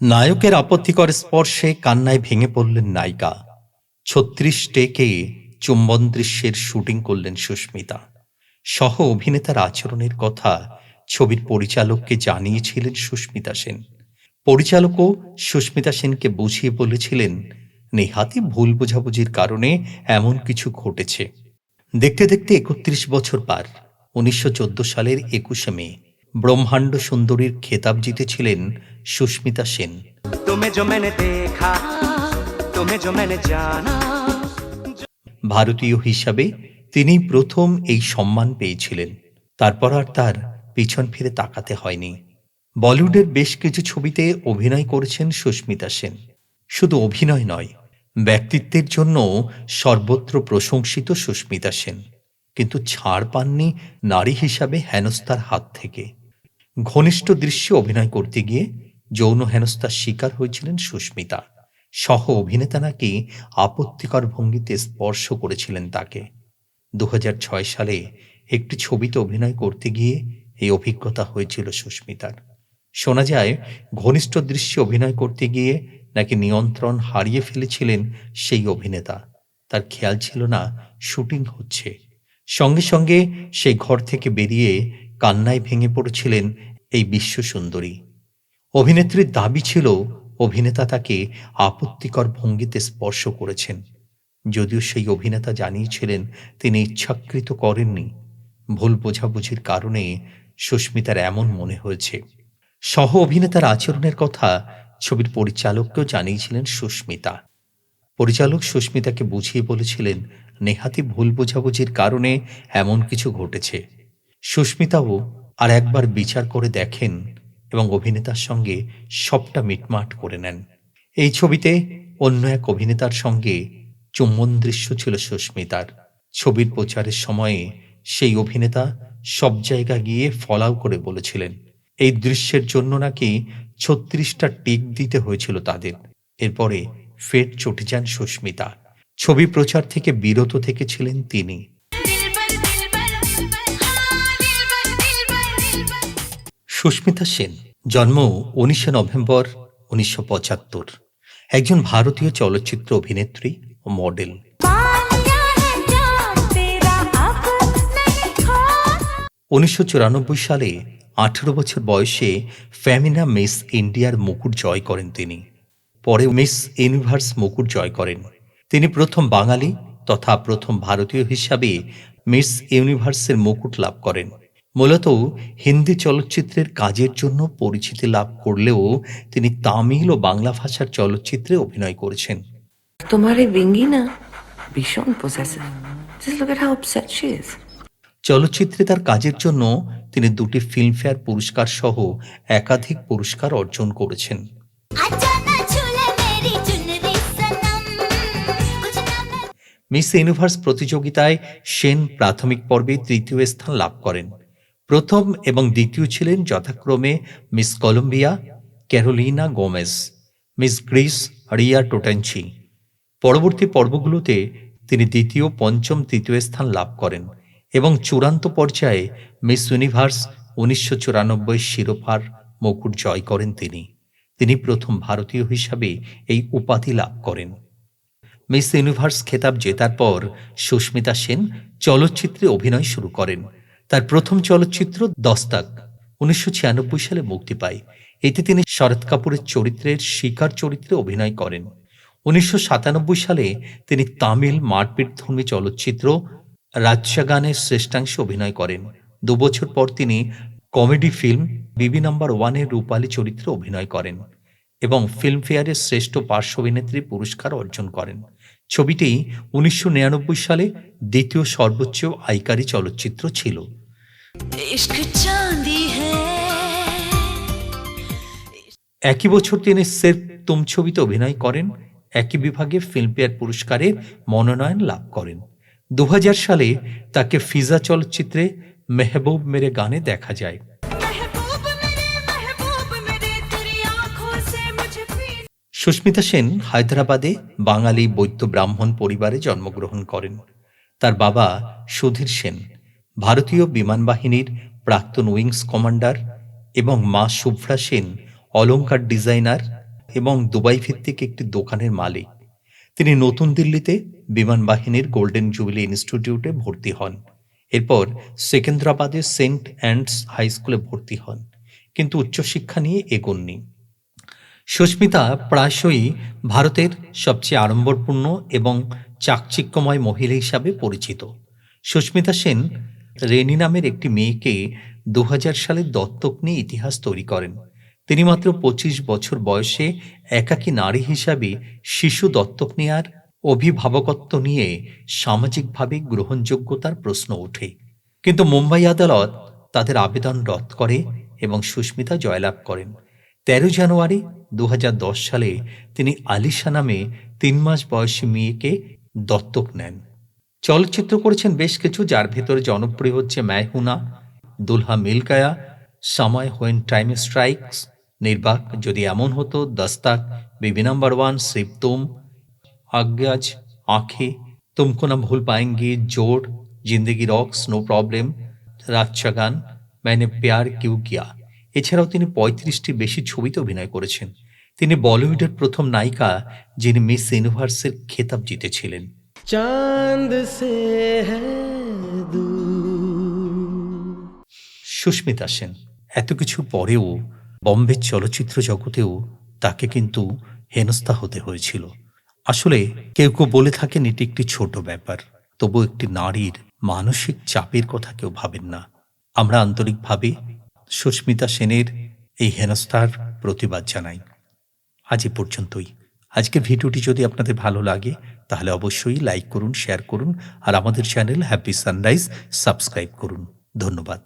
নায়কের আপত্তিকর স্পর্শে কান্নায় ভেঙে পড়লেন নায়িকা। ছত্রিশ টেকে চুম্বন দৃশ্যের শুটিং করলেন সুস্মিতা। সহ অভিনেতার আচরণের কথা ছবির পরিচালককে জানিয়েছিলেন সুস্মিতা সেন। পরিচালকও সুস্মিতা সেনকে বুঝিয়ে বলেছিলেন নেহাতি ভুল বোঝাবুঝির কারণে এমন কিছু ঘটেছে। দেখতে দেখতে একত্রিশ বছর পার, উনিশশো চোদ্দ সালের একুশে মে ব্রহ্মাণ্ড সুন্দরীর খেতাব জিতেছিলেন সুস্মিতা সেন। ভারতীয় হিসাবে তিনি প্রথম এই সম্মান পেয়েছিলেন। তারপর আর তার পিছন ফিরে তাকাতে হয়নি। বলিউডের বেশ কিছু ছবিতে অভিনয় করেছেন সুস্মিতা সেন। শুধু অভিনয় নয় ব্যক্তিত্বের জন্য সর্বত্র প্রশংসিত সুস্মিতা সেন। কিন্তু ছাড় পাননি নারী হিসাবে হেনস্তার হাত থেকে। ঘনিষ্ঠ দৃশ্যে অভিনয় করতে গিয়ে যৌন হেনস্থার শিকার হয়েছিলেন সুস্মিতা। সহ অভিনেতা নাকি আপত্তিকর ভঙ্গিতে স্পর্শ করেছিলেন তাকে। দু সালে একটি ছবিতে অভিনয় করতে গিয়ে এই অভিজ্ঞতা হয়েছিল সুস্মিতার। শোনা যায়, ঘনিষ্ঠ দৃশ্যে অভিনয় করতে গিয়ে নাকি নিয়ন্ত্রণ হারিয়ে ফেলেছিলেন সেই অভিনেতা। তার খেয়াল ছিল না, শুটিং হচ্ছে। সঙ্গে সঙ্গে সেই ঘর থেকে বেরিয়ে কান্নায় ভেঙে পড়েছিলেন এই বিশ্ব সুন্দরী অভিনেত্রীর দাবি ছিল, অভিনেতা তাকে আপত্তিকর ভঙ্গিতে স্পর্শ করেছেন। যদিও সেই অভিনেতা জানিয়েছিলেন, তিনি ইচ্ছাকৃত করেননি। ভুল বোঝাবুঝির কারণে সুস্মিতার এমন মনে হয়েছে। সহ অভিনেতার আচরণের কথা ছবির পরিচালককেও জানিয়েছিলেন সুস্মিতা। পরিচালক সুস্মিতাকে বুঝিয়ে বলেছিলেন নেহাতি ভুল বোঝাবুঝির কারণে এমন কিছু ঘটেছে। সুস্মিতাও আর একবার বিচার করে দেখেন এবং অভিনেতার সঙ্গে সবটা মিটমাট করে নেন। এই ছবিতে অন্য এক অভিনেতার সঙ্গে চুম্বন দৃশ্য ছিল সুস্মিতার। ছবির প্রচারের সময়ে সেই অভিনেতা সব জায়গা গিয়ে ফলাও করে বলেছিলেন, এই দৃশ্যের জন্য নাকি ছত্রিশটা টিক দিতে হয়েছিল তাদের। এরপরে ফের চটে যান সুস্মিতা। ছবি প্রচার থেকে বিরত থেকেছিলেন তিনি। সুস্মিতা সেন, জন্ম উনিশে নভেম্বর উনিশশো পঁচাত্তর। একজন ভারতীয় চলচ্চিত্র অভিনেত্রী ও মডেল। উনিশশো চুরানব্বই সালে আঠেরো বছর বয়সে ফ্যামিনা মিস ইন্ডিয়ার মুকুট জয় করেন তিনি। পরে মিস ইউনিভার্স মুকুট জয় করেন। তিনি প্রথম বাঙালি তথা প্রথম ভারতীয় হিসাবে মিস ইউনিভার্সের মুকুট লাভ করেন। মূলত হিন্দি চলচ্চিত্রের কাজের জন্য পরিচিতি লাভ করলেও তিনি তামিল ও বাংলা ভাষার চলচ্চিত্রে অভিনয় করেছেন। তোমার এই বেঙ্গিনা ভীষণ চলচ্চিত্রে তার কাজের জন্য তিনি দুটি ফিল্মফেয়ার পুরস্কার সহ একাধিক পুরস্কার অর্জন করেছেন। মিস ইউনিভার্স প্রতিযোগিতায় সেন প্রাথমিক পর্বে তৃতীয় স্থান লাভ করেন। প্রথম এবং দ্বিতীয় ছিলেন যথাক্রমে Miss Colombia, Carolina Gomez, Miss Greece, Ria টোটেনচি পরবর্তী পর্বগুলোতে তিনি দ্বিতীয়, পঞ্চম, তৃতীয় স্থান লাভ করেন এবং চূড়ান্ত পর্যায়ে মিস ইউনিভার্স উনিশশো চুরানব্বই শিরোপার মুকুট জয় করেন তিনি। তিনি প্রথম ভারতীয় হিসাবে এই উপাধি লাভ করেন। মিস ইউনিভার্স খেতাব জেতার পর সুস্মিতা সেন চলচ্চিত্রে অভিনয় শুরু করেন। তার প্রথম চলচ্চিত্র দস্তাক, উনিশশো ছিয়ানব্বই সালে মুক্তি পায়। এতে তিনি শরৎ কাপুরের চরিত্রের শিকার চরিত্রে অভিনয় করেন। উনিশশো সাতানব্বই সালে তিনি তামিল মারপিটধর্মী চলচ্চিত্র রাজ্যাগানের শ্রেষ্ঠাংশে অভিনয় করেন। দুবছর পর তিনি কমেডি ফিল্ম বিবি নাম্বার ওয়ানের রূপালী চরিত্রে অভিনয় করেন এবং ফিল্মফেয়ারের শ্রেষ্ঠ পার্শ্ব অভিনেত্রী পুরস্কার অর্জন করেন। ছবিটি উনিশশো নিরানব্বই সালে দ্বিতীয় সর্বোচ্চ আয়কারী চলচ্চিত্র ছিল। একই বছর তিনি সেফ তুম ছবিতে অভিনয় করেন। একই বিভাগে ফিল্মফেয়ার পুরস্কারে মনোনয়ন লাভ করেন। দু হাজার সালে তাকে ফিজা চলচ্চিত্রে মেহবুব মেরে গানে দেখা যায়। সুস্মিতা সেন হায়দ্রাবাদে বাঙালি বৈদ্য ব্রাহ্মণ পরিবারে জন্মগ্রহণ করেন। তার বাবা সুধীর সেন। ভারতীয় বিমান বাহিনীর প্রাক্তন উইংস কমান্ডার এবং মা শুভ্রা সেন অলংকার ডিজাইনার এবং দুবাই ভিত্তিক একটি দোকানের মালিক। তিনি নতুন দিল্লিতে বিমান বাহিনীর গোল্ডেন জুবিলি ইনস্টিটিউটে ভর্তি হন। এরপর সেকেন্দ্রাবাদের সেন্ট অ্যান্ডস হাই স্কুলে ভর্তি হন, কিন্তু উচ্চশিক্ষা নিয়ে এগোননি। সুস্মিতা প্রায়শই ভারতের সবচেয়ে আড়ম্বরপূর্ণ এবং চাকচিক্যময় মহিলা হিসাবে পরিচিত। সুস্মিতা সেন রেনি নামের একটি মেয়েকে দু হাজার সালে দত্তক নিয়ে ইতিহাস তৈরি করেন। তিনি মাত্র পঁচিশ বছর বয়সে একাকী নারী হিসাবে শিশু দত্তক নেয়ার অভিভাবকত্ব নিয়ে সামাজিকভাবে গ্রহণযোগ্যতার প্রশ্ন ওঠে। কিন্তু মুম্বাই আদালত তাদের আবেদন রদ করে এবং সুস্মিতা জয়লাভ করেন। তেরো জানুয়ারি দু হাজার দশ সালে তিনি আলিশা নামে তিন মাস বয়সী মেয়েকে দত্তক নেন। চলচ্চিত্র করেছেন বেশ কিছু, যার ভেতরে জনপ্রিয় হচ্ছে ম্যাহুনা দুলহা মিলকায়া, সময় হোয়েন টাইম স্ট্রাইকস, নির্বাক যদি এমন হতো, দস্তাক, বিবি নাম্বার ওয়ান শিবতুম আজ্ঞাজ, আঁখে, তুমকো না ভুল পায়েঙ্গি, জোর, জিন্দেগি রক্স, নো প্রবলেম রাচ্চা গান ম্যানে প্যার কিউ কিয়া এছাড়াও তিনি পঁয়ত্রিশটি বেশি ছবিতে অভিনয় করেছেন। তিনি বলিউডের প্রথম নায়িকা, যিনি মিস ইউনিভার্সের খেতাব জিতেছিলেন। চাঁদ সে সুস্মিতা সেন, এত কিছু পরেও বম্বে চলচ্চিত্র জগতেও তাকে কিন্তু হেনস্থা হতে হয়েছিল। আসলে কেউ কেউ বলে থাকেন, এটি একটি ছোট ব্যাপার, তবু একটি নারীর মানসিক চাপের কথা কেউ ভাবেন না। আমরা আন্তরিকভাবে সুস্মিতা সেনের এই হেনস্থার প্রতিবাদ জানাই। আজ এ পর্যন্তই। আজকের ভিডিওটি যদি আপনাদের ভালো লাগে, তাহলে অবশ্যই লাইক করুন শেয়ার করুন, আর আমাদের চ্যানেল হ্যাপি সানরাইজ সাবস্ক্রাইব করুন। ধন্যবাদ।